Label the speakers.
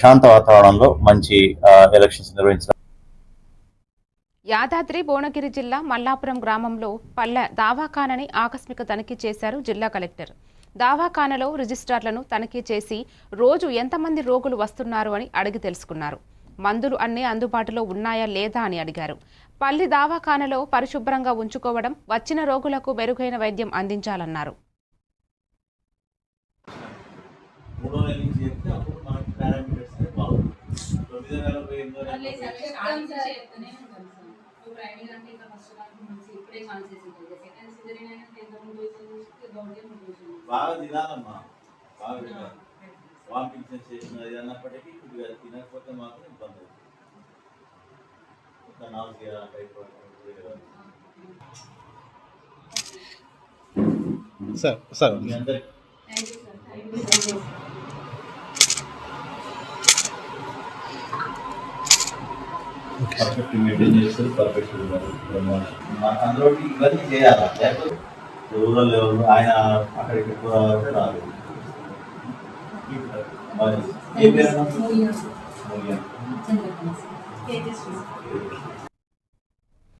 Speaker 1: శాంత వాతావరణంలో మంచి ఎలక్షన్స్ నిర్వహించడం.
Speaker 2: యాదాద్రి భువనగిరి జిల్లా మల్లాపురం గ్రామంలో పల్లె దావాఖానని ఆకస్మిక తనిఖీ చేశారు జిల్లా కలెక్టర్. దావాఖానలో రిజిస్ట్రార్లను తనిఖీ చేసి రోజు ఎంతమంది రోగులు వస్తున్నారు అని అడిగి తెలుసుకున్నారు. మందులు అన్నీ అందుబాటులో ఉన్నాయా లేదా అని అడిగారు. పల్లి దావాఖానలో పరిశుభ్రంగా ఉంచుకోవడం వచ్చిన రోగులకు మెరుగైన వైద్యం అందించాలన్నారు.
Speaker 3: బాగా తినాలమ్మా. బాగా వామిటింగ్ అది అన్నప్పటికీ కొద్దిగా తినకపోతే మాత్రం ఇబ్బంది అవుతుంది. నాలుగు టైఫాయిడ్
Speaker 4: సార్ సార్.
Speaker 3: మీ అందరికి. పర్ఫెక్ట్ మెయింటైన్ చేస్తారు పర్ఫెక్ట్ అందులో ఇవన్నీ చేయాలి లేకపోతే రూరల్ లెవెల్ ఆయన అక్కడికి ఎక్కువ రాలేదు మరి ఏం పేరు